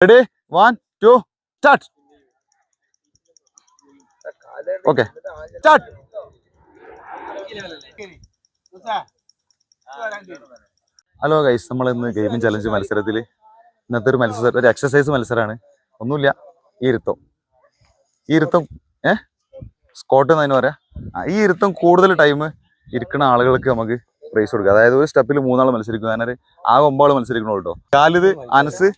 Ready one two start okay start hello guys നമ്മൾ ഇന്ന് gaming challenge മത്സരത്തിൽ ഇന്നത്തെ ഒരു മത്സരം ഒരു എക്സസൈസ് മത്സരമാണ്. ഒന്നുമില്ല. ഈ ഇരുത്തം. ഈ ഇരുത്തം ഏ? സ്കോട്ട് എന്നതിന് പറയാം? ഈ ഇരുത്തം കൂടുതൽ ടൈം ഇരിക്കുന്ന ആളുകൾക്ക് നമുക്ക് പ്രൈസ് കൊടുക്കുക അതായത് ഒരു സ്റ്റെപ്പിൽ മൂന്നാൾ മത്സരിക്കും. അങ്ങനെ ആ ഒമ്പാൾ മത്സരിക്കണുള്ളൂ കേട്ടോ കാലിത് അനസ്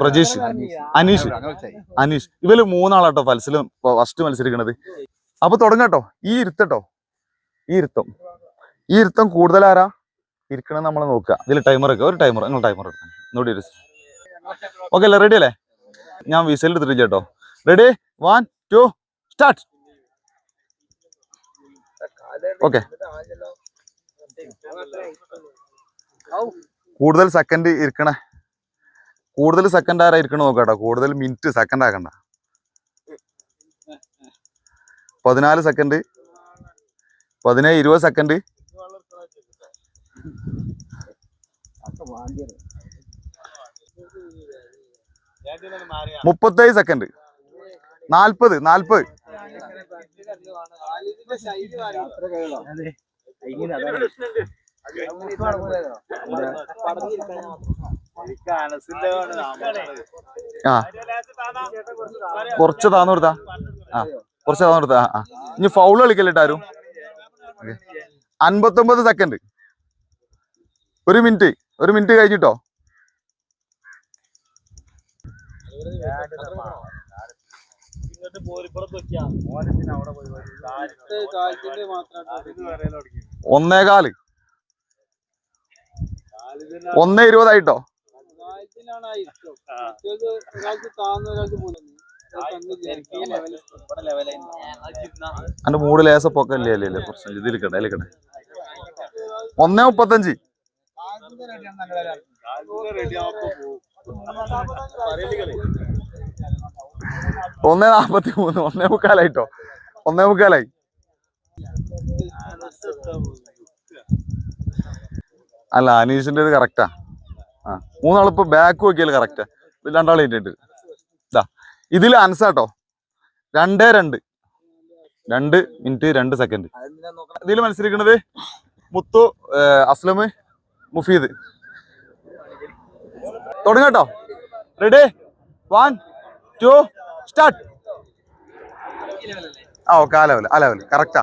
പ്രജീഷ് അനീഷ് അനീഷ്. ഇവർ മൂന്നാളാട്ടോ ഫൽസിൽ ഫസ്റ്റ് മത്സരിക്കണത് അപ്പൊ തുടങ്ങട്ടോ. ഈ ഇരുത്തട്ടോ. ഈ ഇരുത്തം. ഈ ഇരുത്തം കൂടുതൽ ആരാ ഇരിക്കണം നമ്മൾ നോക്കുക. ഇതിൽ ടൈമർ ഒക്കെ. ഒരു ടൈമർ നിങ്ങൾ ടൈമർ എടുക്കാം. നോടി ഒരു ഓക്കെ അല്ലേ? റെഡി അല്ലേ? ഞാൻ വിസയിൽ എടുത്തിട്ട് കേട്ടോ. Ready one two start okay കൂടുതൽ സെക്കൻഡ് ഇരിക്കണ. കൂടുതൽ സെക്കൻഡ് ആരായിരിക്കണം നോക്കാട്ടോ. കൂടുതൽ മിനിറ്റ് സെക്കൻഡ് ആക്കണ്ട. പതിനാല് സെക്കൻഡ് പതിനേഴ് ഇരുപത് സെക്കൻഡ് മുപ്പത്തേഴ് സെക്കൻഡ് നാൽപ്പത് നാൽപ്പത് ആ. കുറച്ച് താന്നു കൊടുത്താ ആ കുറച്ച് താന്നു കൊടുത്താ ആ, ആ. ഇനി ഫൗൾ കളിക്കല്ലേട്ടാ ആരും? അൻപത്തൊമ്പത് സെക്കൻഡ് ഒരു മിനിറ്റ് ഒരു മിനിറ്റ് കഴിഞ്ഞിട്ടോ? ഒന്നേകാൽ. ഒന്നേ ഇരുപതായിട്ടോ? എന്റെ മൂട് ലേസ പൊക്കല്ലേ അല്ലേ കുറച്ച് പ്രശ്നം ഇതിൽ ഇരിക്കട്ടെ അതിൽ കിട്ടെ ഒന്നേ മുപ്പത്തഞ്ച്. ഒന്നേ നാപ്പത്തി മൂന്ന് ഒന്നേ മുക്കാലായിട്ടോ? ഒന്നേ മുക്കാലായി. അല്ല അനീഷിന്റെ ഇത് കറക്റ്റാ ആ ബാക്ക് നോക്കിയാൽ കറക്റ്റ് രണ്ടാൾ കഴിഞ്ഞിട്ട് ഇതാ ഇതിൽ അൻസാട്ടോ രണ്ടേ രണ്ട്. രണ്ട് മിനിറ്റ് രണ്ട് സെക്കൻഡ് ഇതിൽ മത്സരിക്കുന്നത് മുത്തു അസ്ലം മുഫീദ്. തുടങ്ങട്ടോ റെഡി വൺ ടു സ്റ്റാർട്ട് ആ ഓക്കെ ആ ലെവൽ ആ കറക്റ്റാ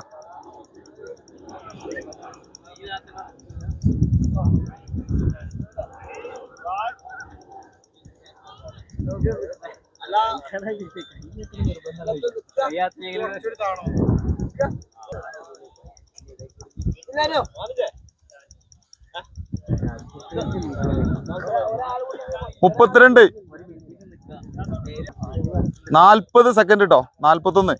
മുപ്പത്തിരണ്ട്. നാൽപ്പത് സെക്കൻഡ് കേട്ടോ നാൽപ്പത്തൊന്ന്.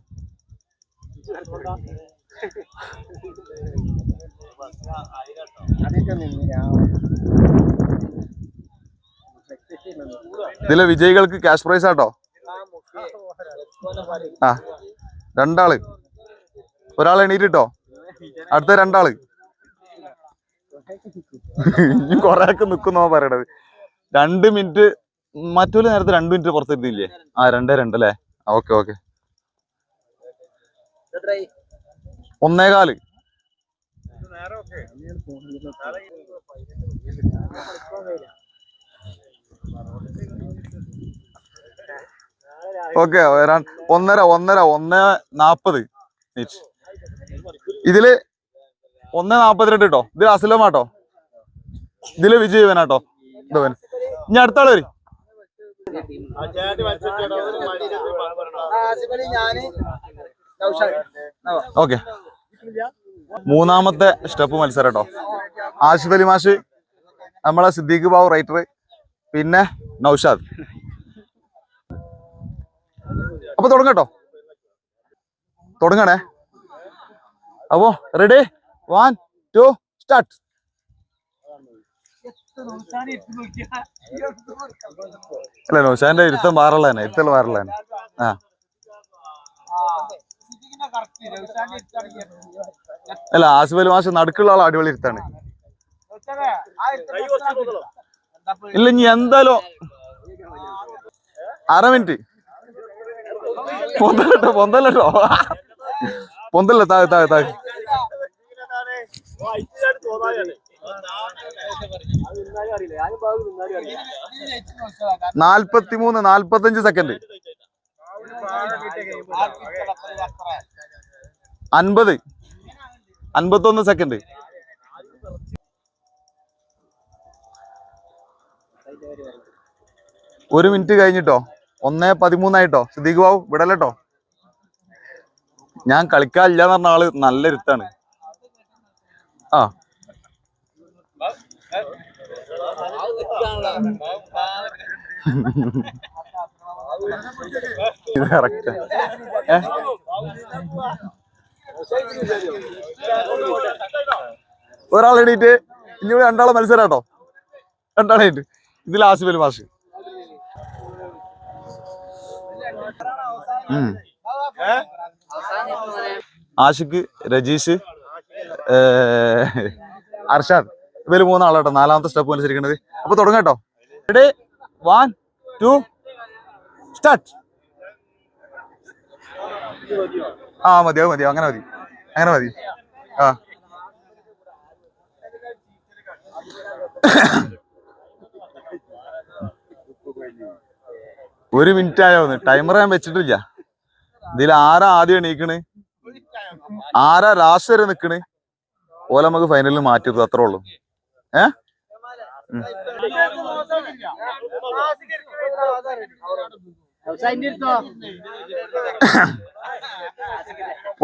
ഇതിലെ വിജയികൾക്ക് ക്യാഷ് പ്രൈസ് ആട്ടോ? ആ രണ്ടാൾ. ഒരാൾ എണീറ്റിട്ടോ? അടുത്ത രണ്ടാൾ. ഇനി കൊറേയൊക്കെ നിക്കുന്നോ പറയണത്. രണ്ട് മിനിറ്റ് മറ്റൊരു നേരത്തെ രണ്ട് മിനിറ്റ് പുറത്തിരുന്നില്ലേ? ആ രണ്ടേ രണ്ട് അല്ലേ? Okay okay. ഒന്നേകാൽ ഓക്കെ ഒന്നര ഒന്നര ഒന്ന് നാപ്പത് മിനിറ്റ് ഇതിൽ നാപ്പത് നാപ്പത്തിരണ്ട് കേട്ടോ ഇതിൽ അസുലമാട്ടോ ഇതിൽ വിജയവനാട്ടോ. ഇതവൻ ഇനി അടുത്ത വരും. ഓക്കെ. മൂന്നാമത്തെ സ്റ്റെപ്പ് മത്സരം കേട്ടോ അലി മാഷ് നമ്മളെ സിദ്ദീഖ് ബാബു റൈറ്റർ പിന്നെ നൗഷാദ്. അപ്പൊ തുടങ്ങട്ടോ. തുടങ്ങണേ. അപ്പോ റെഡി വൺ ടു സ്റ്റാർട്ട് അല്ല നൗഷാന്റെ ഇരുത്തം മാറല്ല തന്നെ ഇരുത്തൽ മാറല്ല തന്നെ ആ. അല്ല ആസിഫ് അലി മാഷ് നടുക്കുള്ള ആൾ അടിപൊളി ഇരുത്താണ്. ഇല്ല ഇനി എന്തായാലും അര മിനിറ്റ്. പൊന്തല്ലോ പൊന്തല്ലോ പൊന്തല്ല താഴെ താഴെ താഴെ. നാൽപ്പത്തിമൂന്ന് നാൽപ്പത്തഞ്ച് സെക്കൻഡ്. അൻപത്. അൻപത്തൊന്ന് സെക്കൻഡ്. ഒരു മിനിറ്റ് കഴിഞ്ഞിട്ടോ? ഒന്നേ പതിമൂന്നായിട്ടോ? സിദ്ദീഖ് ബാബു വിടലട്ടോ? ഞാൻ കളിക്കാനില്ല എന്ന് പറഞ്ഞ ആൾ നല്ല ഇരുത്താണ് ആ. കറക്റ്റ് എണീറ്റ് ഇനി രണ്ടാളെ മത്സരം കേട്ടോ ഇത് ലാസ്റ്റ് പേര് മാഷ്. ആഷിഖ് രജീഷ് അർഷാദ്. ഇവർ മൂന്നാളാട്ടോ നാലാമത്തെ സ്റ്റെപ്പ് മനസ്സിരിക്കണത് അപ്പൊ തുടങ്ങട്ടോ. റെഡി വൺ ടു സ്റ്റാർട്ട് ആ മതി അത് മതി. അങ്ങനെ മതി. അങ്ങനെ മതി. ആ. ഒരു മിനിറ്റ് ആയോ? ടൈമർ ഞാൻ വെച്ചിട്ടില്ല. ഇതിൽ ആരാ ആദ്യം എണീക്കണ്? ആരാ ലാസ്റ്റ് വരെ നിക്കണ്? ഓല നമുക്ക് ഫൈനലിൽ മാറ്റിയത് അത്രേ ഉള്ളൂ. ഏ.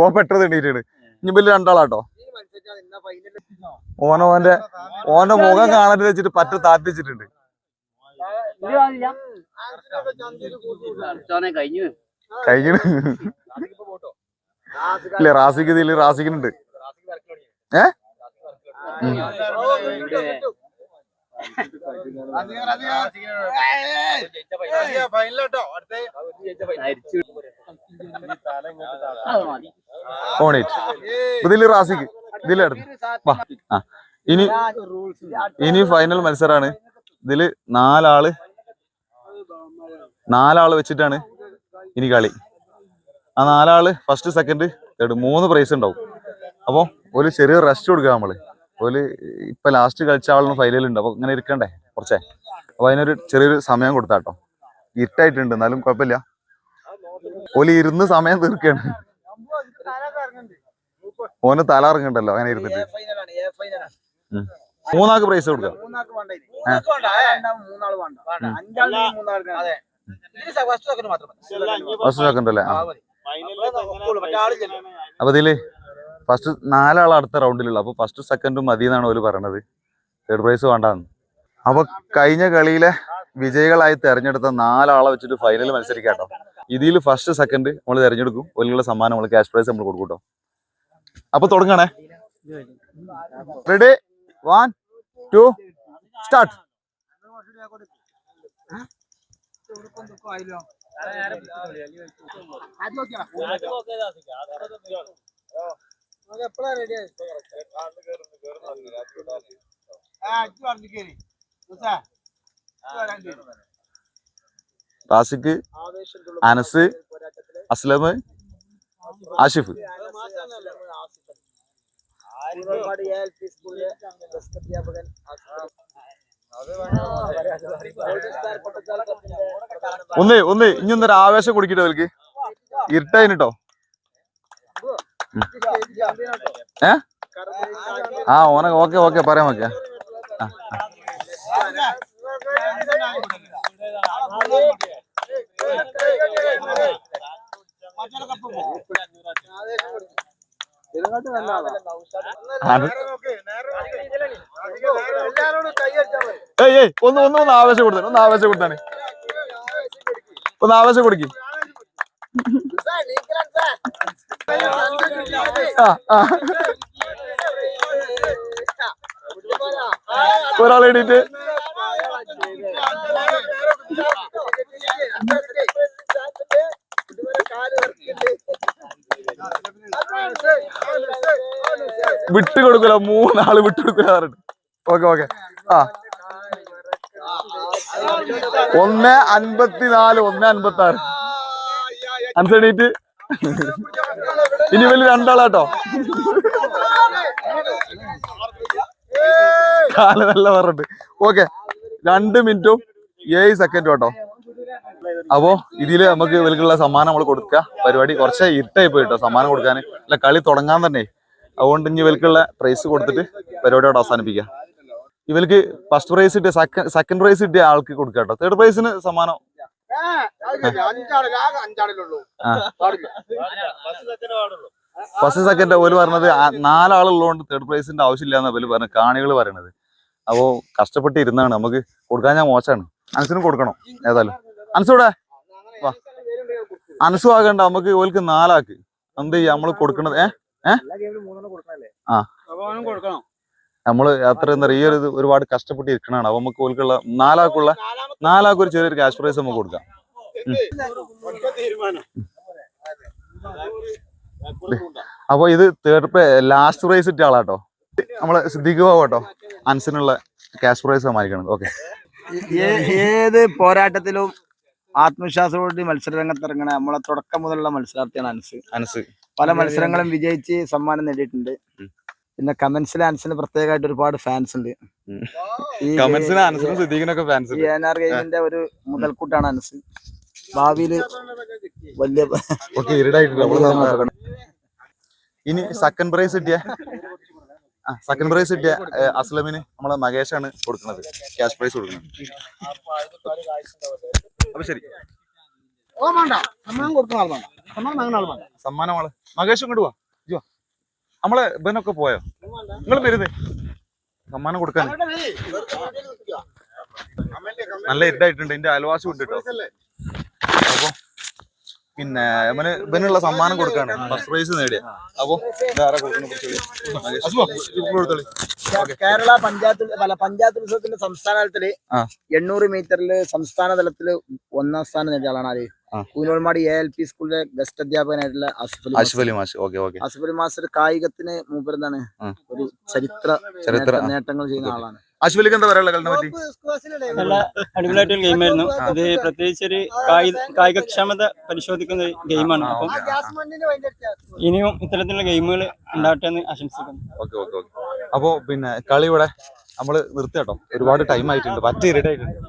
ഓൻ പെട്ടത് എണീറ്റാണ് ഇനി വലിയ രണ്ടാളാട്ടോ. ഓന ഓന്റെ ഓന്റെ മുഖം കാണരുത് വെച്ചിട്ട് പറ്റ താത്തിച്ചിട്ടുണ്ട്. കഴിഞ്ഞു. കഴിഞ്ഞു ഇല്ല റാസിക്ക് ഇതിൽ റാസിക്കുന്നുണ്ട് ഏ. ഓണേറ്റ് റാസിക്ക് ആ. ഇനി ഇനി ഫൈനൽ മത്സരമാണ് ഇതിൽ നാലാൾ നാലാൾ വെച്ചിട്ടാണ്. ഇനി കളി. ആ നാലാൾ ഫസ്റ്റ് സെക്കൻഡ് തേർഡ് മൂന്ന് പ്രൈസ് ഉണ്ടാവും. അപ്പോൾ ഒരു ചെറിയ റെസ്റ്റ് കൊടുക്കുക നമ്മൾ ഒരു ഇപ്പൊ ലാസ്റ്റ് കളിച്ച ആളും ഫൈനലിൽ ഉണ്ട് അപ്പോൾ ഇങ്ങനെ ഇരിക്കണ്ടേ കുറച്ചേ? അപ്പൊ അതിനൊരു ചെറിയൊരു സമയം കൊടുത്താട്ടോ. ഇരുട്ടായിട്ടുണ്ട്. എന്നാലും കുഴപ്പമില്ല. ഓൽ ഇരുന്ന് സമയം തീർക്കാണ്. ഓന് തല ഇറങ്ങണ്ടല്ലോ അങ്ങനെ ഇരുന്നിട്ട്. മൂന്നാൾക്ക് പ്രൈസ് കൊടുക്കാം. ഫസ്റ്റ് സെക്കൻഡ് അല്ലേ? ആ. അപ്പൊ ഇതിൽ ഫസ്റ്റ് നാലാൾ അടുത്ത റൗണ്ടിലുള്ള. അപ്പൊ ഫസ്റ്റ് സെക്കൻഡും മതി എന്നാണ് ഓൽ പറയണത്. തേർഡ് പ്രൈസ് വേണ്ടാന്ന്. അപ്പൊ കഴിഞ്ഞ കളിയിലെ വിജയികളായി തെരഞ്ഞെടുത്ത നാലാളെ വെച്ചിട്ട് ഫൈനൽ മത്സരിക്കാട്ടോ. ഇതിൽ ഫസ്റ്റ് സെക്കൻഡ് നമ്മൾ തിരഞ്ഞെടുക്കും. ഒലിനുള്ള സമ്മാനം നമ്മൾ ക്യാഷ് പ്രൈസ് നമ്മൾ കൊടുക്കും കേട്ടോ. അപ്പൊ തുടങ്ങണേ. Ready one two start Rasik Anas Aslam Ashif. ഒന്ന് ഒന്ന് ഇനി ഒന്നൊരു ആവേശം കുടിക്കട്ടോ അവർക്ക് ഇരുട്ടായിട്ടോ ഏ? ആ ഓന ഓക്കെ ഓക്കെ പറയാം ഓക്കെ. ആ ആണ്. ഏയ് ഏയ് ഒന്ന് ഒന്ന് ഒന്ന് ആവേശം കൊടുത്താണ് ഒന്ന് ആവേശം കൊടുത്താണ് ഒന്ന് ആവേശം കൊടുക്കി. ആ ആ ഒരാൾ എണീറ്റ് വിട്ട് കൊടുക്കൂല മൂന്നാൾ വിട്ട് കൊടുക്കൂല പറഞ്ഞിട്ട്. Okay okay. ആ. ഒന്ന് അൻപത്തിനാല് ഒന്ന് അൻപത്തി ആറ് അനുസരിട്ട് ഇനി വലിയ രണ്ടാളാട്ടോ. കാല നല്ല പറഞ്ഞിട്ട് ഓക്കെ. രണ്ട് മിനിറ്റും ഏഴ് സെക്കൻഡും കേട്ടോ അപ്പോ ഇതിൽ നമുക്ക് ഇവർക്കുള്ള സമ്മാനം നമ്മൾ കൊടുക്കുക പരിപാടി കുറച്ച് ഇരുട്ടായി പോയിട്ടോ സമ്മാനം കൊടുക്കാൻ അല്ല കളി തുടങ്ങാൻ തന്നെ. അതുകൊണ്ട് ഇനി ഇവൽക്കുള്ള പ്രൈസ് കൊടുത്തിട്ട് പരിപാടിയോട് അവസാനിപ്പിക്കാം ഇവർക്ക് ഫസ്റ്റ് പ്രൈസ് കിട്ടിയ സെക്കൻഡ് സെക്കൻഡ് പ്രൈസ് കിട്ടിയ ആൾക്ക് കൊടുക്കുക കേട്ടോ. തേർഡ് പ്രൈസിന് സമ്മാനം. ഫസ്റ്റ് സെക്കൻഡ് ഓൽ പറഞ്ഞത് നാലാളുള്ളതുകൊണ്ട് തേർഡ് പ്രൈസിന്റെ ആവശ്യമില്ല എന്നാ ഓൽ പറഞ്ഞ കാണികൾ പറയണത്. അപ്പോ കഷ്ടപ്പെട്ട് ഇരുന്നാണ് നമുക്ക് കൊടുക്കാൻ ഞാൻ മോശമാണ് അനസിനും കൊടുക്കണം ഏതായാലും. അനസൂടെ വാ. അനസു ആകണ്ട. നമുക്ക് ഓൽക്ക് നാലാക്ക്. എന്ത് ചെയ്യാം? നമ്മൾ കൊടുക്കണത് ഏ? കൊടുക്കണം നമ്മൾ അത്ര എന്താ പറയുക ഈ ഒരു ഒരുപാട് കഷ്ടപ്പെട്ട് ഇരിക്കണാണ് അപ്പൊ നമുക്ക് ഓൽക്കുള്ള നാലാക്കുള്ള നാലാക്ക് ഒരു ചെറിയൊരു ക്യാഷ് പ്രൈസ് നമുക്ക് കൊടുക്കാം. അപ്പൊ ഇത് തേർഡ് ലാസ്റ്റ് പ്രൈസ് ഇട്ട ആളാട്ടോ. നമ്മൾ സിദ്ദിഖ് കേട്ടോ അൻസിനുള്ള ക്യാഷ് പ്രൈസ് സമ്മാനിക്കണം ഓക്കെ ഏത് പോരാട്ടത്തിലും ആത്മവിശ്വാസത്തോടെ മത്സരരംഗത്ത് ഇറങ്ങണ നമ്മളെ തുടക്കം മുതലുള്ള മത്സരാർത്ഥിയാണ് അൻസ്. അൻസ്. പല മത്സരങ്ങളും വിജയിച്ച് സമ്മാനം നേടിയിട്ടുണ്ട്. പിന്നെ കമന്റ്സിൽ ആൻസിന് പ്രത്യേകമായിട്ട് ഒരുപാട് ഫാൻസ് ഉണ്ട്. ഈ ഗെയിമിന്റെ ഒരു മുതൽക്കൂട്ടാണ് അനസ് ഭാവിയിൽ വലിയ ഓക്കെ ഇരുടായിട്ടുണ്ട്. നമ്മൾ ഇനി സെക്കൻഡ് പ്രൈസ് കിട്ടിയ? സെക്കൻഡ് പ്രൈസ് കിട്ടിയ അസ്ലമിന് നമ്മളെ മകേഷാണ് കൊടുക്കുന്നത്. ക്യാഷ് പ്രൈസ് കൊടുക്കുന്നത്. അപ്പൊ ശരി. ഓ വേണ്ട. സമ്മാനം കൊടുക്കുന്ന ആൾ വേണ്ട സമ്മാനം വാങ്ങുന്ന ആൾ വേണ്ട സമ്മാനം മകേഷ് ഇങ്ങോട്ട് വാ. ഇജ്ജ് നമ്മളെ ഇവനൊക്കെ പോയോ? നിങ്ങൾ വരുന്നേ സമ്മാനം കൊടുക്കാൻ. നല്ല ഇതായിട്ടുണ്ട്. എന്റെ അയൽവാസി ഉണ്ട് കേട്ടോ അപ്പൊ പിന്നെ ഇവന് ഇവനുള്ള സമ്മാനം കൊടുക്കാണ് ഫസ്റ്റ് പ്രൈസ് നേടിയ. അപ്പോ. കേരള പഞ്ചായത്ത് പല പഞ്ചായത്ത് ഉത്സവത്തിന്റെ സംസ്ഥാന തലത്തിൽ. എണ്ണൂറ് മീറ്ററിൽ സംസ്ഥാന തലത്തിൽ ഒന്നാം സ്ഥാനം നേടിയ ആളാണ് ആര്. കൂനോൾമാടി എ എൽ പി സ്കൂളിലെ ഗസ്റ്റ് അധ്യാപകനായിട്ടുള്ള ആസിഫ് അലി മാഷ് okay okay. Asif Ali master കായികത്തിന് മൂപ്പരെന്താണ്. ഒരു ചരിത്ര ചരിത്ര നേട്ടങ്ങൾ ചെയ്യുന്ന ആളാണ്. ആഷിഫ് അലിക്ക് എന്താ പറയാനുള്ള കളിനെ പറ്റി? നല്ല അടിപൊളിയായിട്ടൊരു ഗെയിമായിരുന്നു അത് പ്രത്യേകിച്ച് ഒരു കായികക്ഷമത പരിശോധിക്കുന്ന ഒരു ഗെയിമാണ് അപ്പം. ഇനിയും ഇത്തരത്തിലുള്ള ഗെയിമുകൾ ഉണ്ടാവട്ടെ എന്ന് ആശംസിക്കുന്നു. Okay okay okay. അപ്പോ പിന്നെ കളി ഇവിടെ നമ്മൾ നിർത്തിയാട്ടോ ഒരുപാട് ടൈം ആയിട്ടുണ്ട്. പറ്റ ഇരട്ടായിട്ടുണ്ട്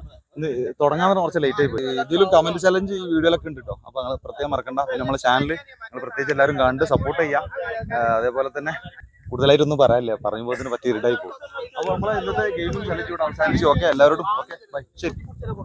തുടങ്ങാൻ കുറച്ച് ലേറ്റ് ആയി പോയി. ഇതിലും കമന്റ് ചലഞ്ച് ഈ വീഡിയോയിലൊക്കെ ഉണ്ട് കേട്ടോ. അപ്പൊ നിങ്ങൾ പ്രത്യേകം മറക്കണ്ട. പിന്നെ നമ്മളെ ചാനൽ നിങ്ങൾ പ്രത്യേകിച്ച് എല്ലാവരും കണ്ട് സപ്പോർട്ട് ചെയ്യാം. അതേപോലെ തന്നെ കൂടുതലായിട്ടൊന്നും പറയാനില്ല. പറഞ്ഞു തന്നെ പറ്റി ഇരുടായി പോകും. അപ്പൊ നമ്മളെ ഇന്നത്തെ ഗെയിമും കളിച്ചു അവസാനിച്ചു ഓക്കെ എല്ലാവരോടും ഓക്കെ ബൈ ശരി.